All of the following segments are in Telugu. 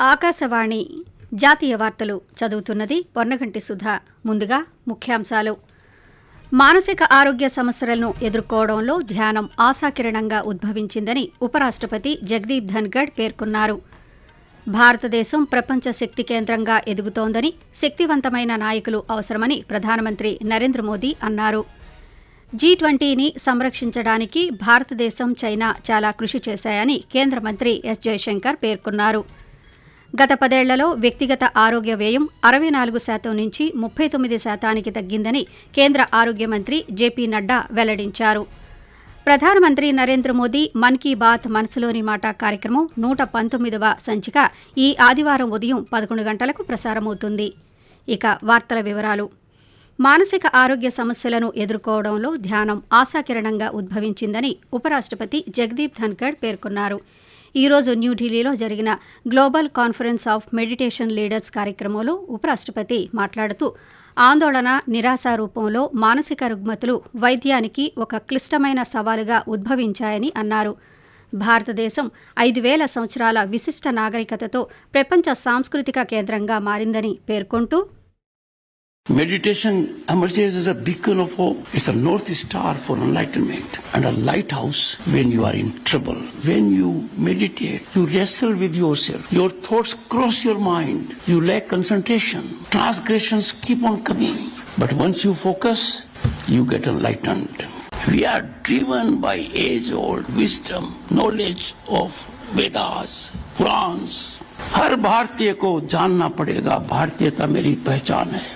ఆకాశవాణి జాతీయ వార్తలు చదువుతున్నది పొన్నగంటి సుధా. ముందుగా ముఖ్యాంశాలు. మానసిక ఆరోగ్య సమస్యలను ఎదుర్కోవడంలో ధ్యానం ఆశాకిరణంగా ఉద్భవించిందని ఉపరాష్ట్రపతి జగదీప్ ధన్గడ్ పేర్కొన్నారు. భారతదేశం ప్రపంచ శక్తి కేంద్రంగా ఎదుగుతోందని శక్తివంతమైన నాయకులు అవసరమని ప్రధానమంత్రి నరేంద్ర మోదీ అన్నారు. జీ ట్వంటీని సంరక్షించడానికి భారతదేశం చైనా చాలా కృషి చేశాయని కేంద్ర మంత్రి ఎస్ జయశంకర్ పేర్కొన్నారు. గత పదేళ్ళలో వ్యక్తిగత ఆరోగ్య వ్యయం అరవై నాలుగు శాతం నుంచి ముప్పై తొమ్మిది శాతానికి తగ్గిందని కేంద్ర ఆరోగ్య మంత్రి జేపీ నడ్డా వెల్లడించారు. ప్రధానమంత్రి నరేంద్ర మోదీ మన్ కీ బాత్ మనసులోని మాట కార్యక్రమం నూట పంతొమ్మిదవ సంచిక ఈ ఆదివారం ఉదయం పదకొండు గంటలకు ప్రసారమవుతుంది. ఇక వార్తల వివరాలు. మానసిక ఆరోగ్య సమస్యలను ఎదుర్కోవడంలో ధ్యానం ఆశాకిరణంగా ఉద్భవించిందని ఉపరాష్ట్రపతి జగదీప్ ధన్కడ్ పేర్కొన్నారు. ఈరోజు న్యూఢిల్లీలో జరిగిన global conference of meditation leaders కార్యక్రమంలో ఉపరాష్ట్రపతి మాట్లాడుతూ ఆందోళన నిరాశ రూపంలో మానసిక రుగ్మతులు వైద్యానికి ఒక క్లిష్టమైన సవాలుగా ఉద్భవించాయని అన్నారు. భారతదేశం ఐదు వేల సంవత్సరాల విశిష్ట నాగరికతతో ప్రపంచ సాంస్కృతిక కేంద్రంగా మారిందని పేర్కొంటూ Meditation emerges as a beacon of hope. It's a north star for enlightenment and a lighthouse when you are in trouble. When you meditate, you wrestle with yourself. Your thoughts cross your mind. You lack concentration. Transgressions keep on coming. But once you focus, you get enlightened. We are driven by age-old wisdom, knowledge of Vedas, Purans. हर भारतीय को जानना पड़ेगा भारतीयता मेरी पहचान है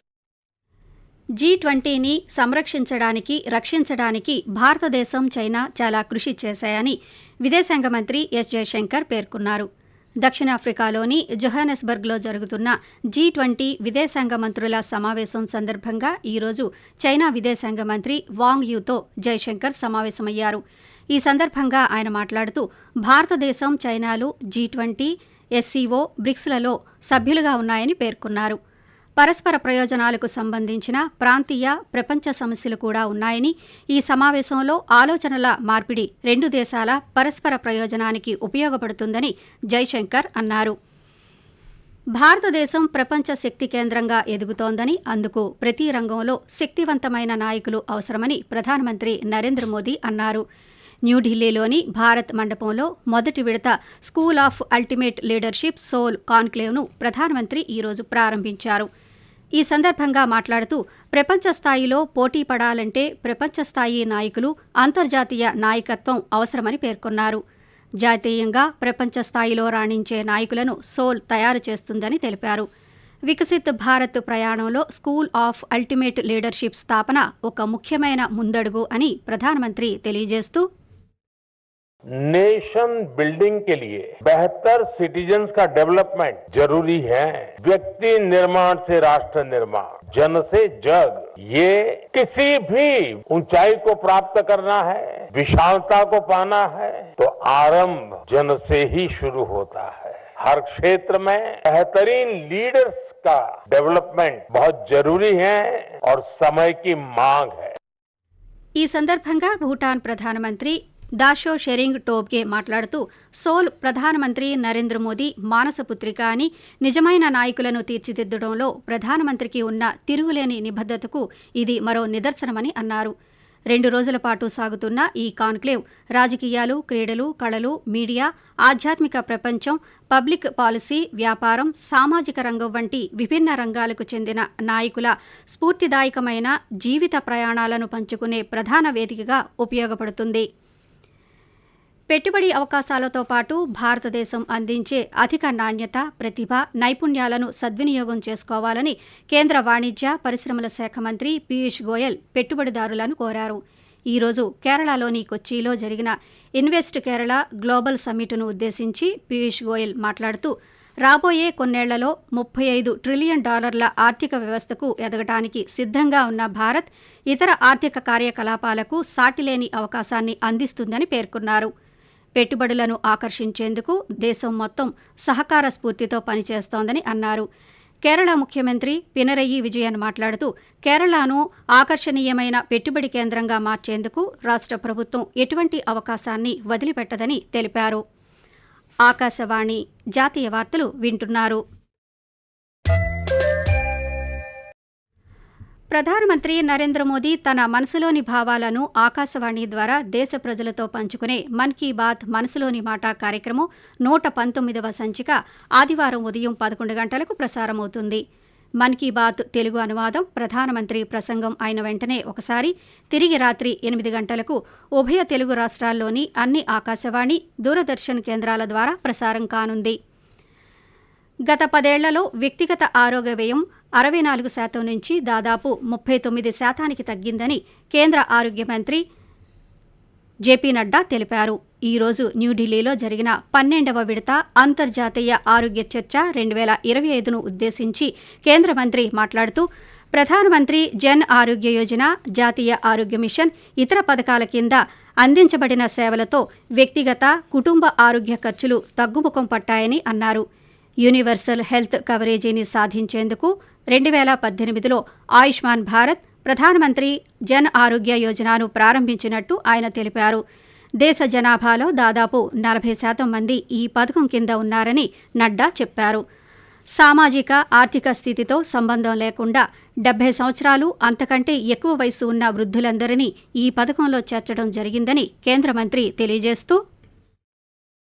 జీ ట్వంటీని సంరక్షించడానికి రక్షించడానికి భారతదేశం చైనా చాలా కృషి చేశాయని విదేశాంగ మంత్రి ఎస్ జయశంకర్ పేర్కొన్నారు. దక్షిణాఫ్రికాలోని జొహానస్బర్గ్లో జరుగుతున్న జీ ట్వంటీ విదేశాంగ మంత్రుల సమావేశం సందర్భంగా ఈరోజు చైనా విదేశాంగ మంత్రి వాంగ్ యూతో జయశంకర్ సమావేశమయ్యారు. ఈ సందర్భంగా ఆయన మాట్లాడుతూ భారతదేశం చైనాలు జీ ట్వంటీ ఎస్సీఓ బ్రిక్స్లలో సభ్యులుగా ఉన్నాయని పేర్కొన్నారు. పరస్పర ప్రయోజనాలకు సంబంధించిన ప్రాంతీయ ప్రపంచ సమస్యలు కూడా ఉన్నాయని ఈ సమావేశంలో ఆలోచనల మార్పిడి రెండు దేశాల పరస్పర ప్రయోజనానికి ఉపయోగపడుతుందని జైశంకర్ అన్నారు. భారతదేశం ప్రపంచ శక్తి కేంద్రంగా ఎదుగుతోందని అందుకు ప్రతి రంగంలో శక్తివంతమైన నాయకులు అవసరమని ప్రధానమంత్రి నరేంద్ర మోదీ అన్నారు. న్యూఢిల్లీలోని భారత్ మండపంలో మొదటి విడత school of ultimate leadership soul కాన్క్లేవ్ను ప్రధానమంత్రి ఈరోజు ప్రారంభించారు. ఈ సందర్భంగా మాట్లాడుతూ ప్రపంచ స్థాయిలో పోటీ పడాలంటే ప్రపంచ స్థాయి నాయకులు అంతర్జాతీయ నాయకత్వం అవసరమని పేర్కొన్నారు. జాతీయంగా ప్రపంచ స్థాయిలో రాణించే నాయకులను సోల్ తయారు చేస్తుందని తెలిపారు. వికసిత్ భారత్ ప్రయాణంలో స్కూల్ ఆఫ్ అల్టిమేట్ లీడర్షిప్ స్థాపన ఒక ముఖ్యమైన ముందడుగు అని ప్రధానమంత్రి తెలియజేస్తూ नेशन बिल्डिंग के लिए बेहतर सिटीजन्स का डेवलपमेंट जरूरी है व्यक्ति निर्माण से राष्ट्र निर्माण जन से जग ये किसी भी ऊंचाई को प्राप्त करना है विशालता को पाना है तो आरंभ जन से ही शुरू होता है हर क्षेत्र में बेहतरीन लीडर्स का डेवलपमेंट बहुत जरूरी है और समय की मांग है ఈ సందర్భంగా భూటాన్ ప్రధానమంత్రి దాషో షెరింగ్ టోబ్గే మాట్లాడుతూ సోల్ ప్రధానమంత్రి నరేంద్ర మోదీ మానసపుత్రిక అని నిజమైన నాయకులను తీర్చిదిద్దడంలో ప్రధానమంత్రికి ఉన్న తిరుగులేని నిబద్ధతకు ఇది మరో నిదర్శనమని అన్నారు. రెండు రోజుల పాటు సాగుతున్న ఈ కాన్క్లేవ్ రాజకీయాలు క్రీడలు కళలు మీడియా ఆధ్యాత్మిక ప్రపంచం పబ్లిక్ పాలసీ వ్యాపారం సామాజిక రంగం వంటి విభిన్న రంగాలకు చెందిన నాయకుల స్ఫూర్తిదాయకమైన జీవిత ప్రయాణాలను పంచుకునే ప్రధాన వేదికగా ఉపయోగపడుతుంది. పెట్టుబడి అవకాశాలతో పాటు భారతదేశం అందించే అధిక నాణ్యత ప్రతిభ నైపుణ్యాలను సద్వినియోగం చేసుకోవాలని కేంద్ర వాణిజ్య పరిశ్రమల శాఖ మంత్రి పీయూష్ గోయల్ పెట్టుబడిదారులను కోరారు. ఈరోజు కేరళలోని కొచ్చిలో జరిగిన ఇన్వెస్ట్ కేరళ గ్లోబల్ సమ్మిట్ను ఉద్దేశించి పీయూష్ గోయల్ మాట్లాడుతూ రాబోయే కొన్నేళ్ళలో ముప్పై ఐదు ట్రిలియన్ డాలర్ల ఆర్థిక వ్యవస్థకు ఎదగటానికి సిద్ధంగా ఉన్న భారత్ ఇతర ఆర్థిక కార్యకలాపాలకు సాటిలేని అవకాశాన్ని అందిస్తుందని పేర్కొన్నారు. పెట్టుబడులను ఆకర్షించేందుకు దేశం మొత్తం సహకార స్ఫూర్తితో పనిచేస్తోందని అన్నారు. కేరళ ముఖ్యమంత్రి పినరయి విజయన్ మాట్లాడుతూ కేరళను ఆకర్షణీయమైన పెట్టుబడి కేంద్రంగా మార్చేందుకు రాష్ట్ర ప్రభుత్వం ఎటువంటి అవకాశాన్ని వదిలిపెట్టదని తెలిపారు. ఆకాశవాణి జాతీయ వార్తలు వింటున్నారు. ప్రధానమంత్రి నరేంద్ర మోదీ తన మనసులోని భావాలను ఆకాశవాణి ద్వారా దేశ ప్రజలతో పంచుకునే మన్ కీ బాత్ మనసులోని మాట కార్యక్రమం నూట పంతొమ్మిదవ సంచిక ఆదివారం ఉదయం పదకొండు గంటలకు ప్రసారమవుతుంది. మన్ కీ బాత్ తెలుగు అనువాదం ప్రధానమంత్రి ప్రసంగం అయిన వెంటనే ఒకసారి తిరిగి రాత్రి ఎనిమిది గంటలకు ఉభయ తెలుగు రాష్ట్రాల్లోని అన్ని ఆకాశవాణి దూరదర్శన్ కేంద్రాల ద్వారా ప్రసారం కానుంది. గత పదేళ్ళలో వ్యక్తిగత ఆరోగ్య వ్యయం అరవై నాలుగు శాతం నుంచి దాదాపు ముప్పై తొమ్మిది శాతానికి తగ్గిందని కేంద్ర ఆరోగ్య మంత్రి జేపీ నడ్డా తెలిపారు. ఈ రోజు న్యూఢిల్లీలో జరిగిన పన్నెండవ విడత అంతర్జాతీయ ఆరోగ్య చర్చ రెండు వేల ఇరవై ఐదును ఉద్దేశించి కేంద్ర మంత్రి మాట్లాడుతూ ప్రధానమంత్రి జన్ ఆరోగ్య యోజన జాతీయ ఆరోగ్య మిషన్ ఇతర పథకాల కింద అందించబడిన సేవలతో వ్యక్తిగత కుటుంబ ఆరోగ్య ఖర్చులు తగ్గుముఖం పట్టాయని అన్నారు. యూనివర్సల్ హెల్త్ కవరేజీని సాధించేందుకు రెండు వేల పద్దెనిమిదిలో ఆయుష్మాన్ భారత్ ప్రధానమంత్రి జన్ ఆరోగ్య యోజనను ప్రారంభించినట్టు ఆయన తెలిపారు. దేశ జనాభాలో దాదాపు నలభై శాతం మంది ఈ పథకం కింద ఉన్నారని నడ్డా చెప్పారు. సామాజిక ఆర్థిక స్థితితో సంబంధం లేకుండా డెబ్బై సంవత్సరాలు అంతకంటే ఎక్కువ వయసు ఉన్న వృద్ధులందరినీ ఈ పథకంలో చేర్చడం జరిగిందని కేంద్ర మంత్రి తెలియజేస్తూ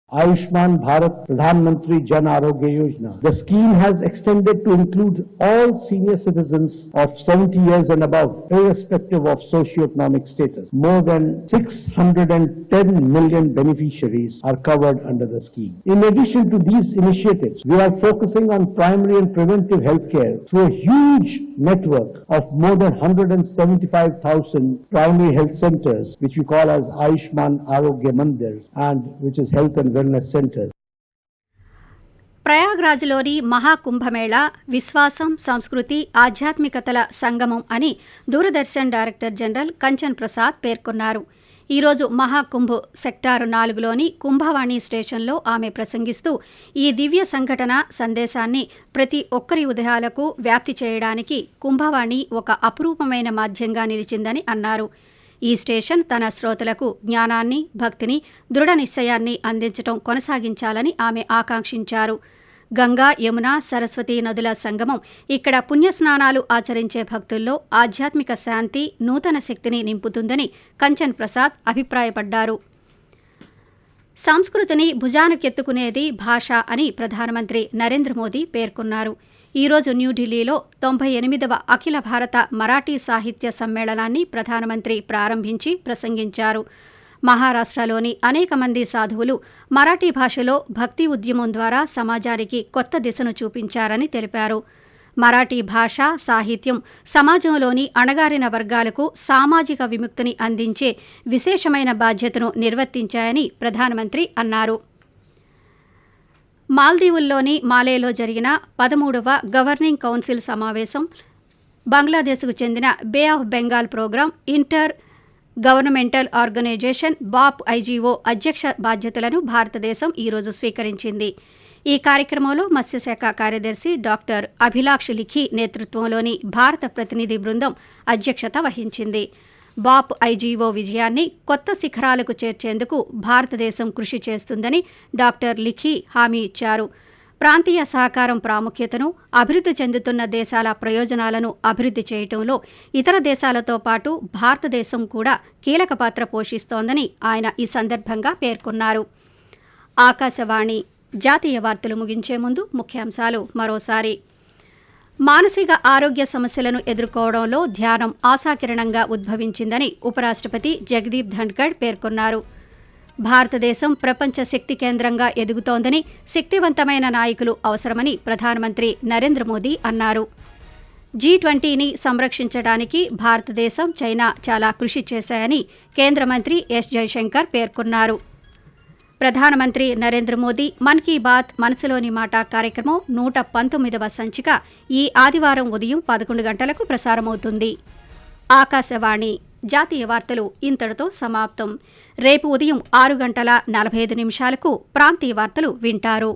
Ayushman Bharat Pradhan Mantri Jan Arogya Yojana. The scheme has extended to include all senior citizens of 70 years and above, irrespective of socioeconomic status. More than 610 million beneficiaries are covered under the scheme. In addition to these initiatives, we are focusing on primary and preventive health care through a huge network of more than 175,000 primary health centers, which we call as Ayushman Arogya Mandirs, and which is health and wellness centers. ప్రయాగ్రాజ్లోని మహాకుంభమేళ విశ్వాసం సంస్కృతి ఆధ్యాత్మికతల సంగమం అని దూరదర్శన్ డైరెక్టర్ జనరల్ కంచన్ ప్రసాద్ పేర్కొన్నారు ఈరోజు మహాకుంభ్ సెక్టారు నాలుగులోని కుంభవాణి స్టేషన్లో ఆమె ప్రసంగిస్తూ ఈ దివ్య సంఘటన సందేశాన్ని ప్రతి ఒక్కరి ఉదయాలకు వ్యాప్తి చేయడానికి కుంభవాణి ఒక అపురూపమైన మాధ్యంగా నిలిచిందని అన్నారు ఈ స్టేషన్ తన శ్రోతలకు జ్ఞానాన్ని భక్తిని దృఢ నిశ్చయాన్ని అందించటం కొనసాగించాలని ఆమె ఆకాంక్షించారు. గంగా యమున సరస్వతి నదుల సంగమం ఇక్కడ పుణ్యస్నానాలు ఆచరించే భక్తుల్లో ఆధ్యాత్మిక శాంతి నూతన శక్తిని నింపుతుందని కంచన్ ప్రసాద్ అభిప్రాయపడ్డారు. సంస్కృతిని భుజానకెత్తుకునేది భాష అని ప్రధానమంత్రి నరేంద్ర మోదీ పేర్కొన్నారు. ఈరోజు న్యూఢిల్లీలో తొంభై ఎనిమిదవ అఖిల భారత మరాఠీ సాహిత్య సమ్మేళనాన్ని ప్రధానమంత్రి ప్రారంభించి ప్రసంగించారు. మహారాష్ట్రలోని అనేక మంది సాధువులు మరాఠీ భాషలో భక్తి ఉద్యమం ద్వారా సమాజానికి కొత్త దిశను చూపించారని తెలిపారు. మరాఠీ భాష సాహిత్యం సమాజంలోని అణగారిన వర్గాలకు సామాజిక విముక్తిని అందించే విశేషమైన బాధ్యతను నిర్వర్తించాయని ప్రధానమంత్రి అన్నారు. మాల్దీవుల్లోని మాలేలో జరిగిన పదమూడవ గవర్నింగ్ కౌన్సిల్ సమావేశం బంగ్లాదేశ్కు చెందిన bay of Bengal programme intergovernmental organisation బాప్ ఐజీఓ అధ్యక్ష బాధ్యతలను భారతదేశం ఈరోజు స్వీకరించింది. ఈ కార్యక్రమంలో మత్స్యశాఖ కార్యదర్శి డాక్టర్ అభిలాక్ష్ లిఖి నేతృత్వంలోని భారత ప్రతినిధి బృందం అధ్యక్షత వహించింది. బాప్ ఐజీఓ విజయాన్ని కొత్త శిఖరాలకు చేర్చేందుకు భారతదేశం కృషి చేస్తుందని డాక్టర్ లిఖి హామీ ఇచ్చారు. ప్రాంతీయ సహకారం ప్రాముఖ్యతను అభివృద్ధి చెందుతున్న దేశాల ప్రయోజనాలను అభివృద్ధి చేయటంలో ఇతర దేశాలతో పాటు భారతదేశం కూడా కీలక పాత్ర పోషిస్తోందని ఆయన ఈ సందర్భంగా పేర్కొన్నారు. ఆకాశవాణి జాతీయ వార్తలు ముగించే ముందు ముఖ్యాంశాలు మరోసారి. మానసిక ఆరోగ్య సమస్యలను ఎదుర్కోవడంలో ధ్యానం ఆశాకిరణంగా ఉద్భవించిందని ఉపరాష్ట్రపతి జగదీప్ ధన్కడ్ పేర్కొన్నారు. భారతదేశం ప్రపంచ శక్తి కేంద్రంగా ఎదుగుతోందని శక్తివంతమైన నాయకులు అవసరమని ప్రధానమంత్రి నరేంద్ర మోదీ అన్నారు. జీ ట్వంటీని సంరక్షించడానికి భారతదేశం చైనా చాలా కృషి చేశాయని కేంద్ర మంత్రి ఎస్ జయశంకర్ పేర్కొన్నారు. ప్రధానమంత్రి నరేంద్ర మోదీ మన్ కీ బాత్ మనసులోని మాట కార్యక్రమం నూట పంతొమ్మిదవ సంచిక ఈ ఆదివారం ఉదయం పదకొండు గంటలకు ప్రసారమవుతుంది. ఆకాశవాణి జాతీయ వార్తలు ఇంతటితో సమాప్తం. రేపు ఉదయం ఆరు గంటల నలభై ఐదు నిమిషాలకు ప్రాంతీయ వార్తలు వింటారు.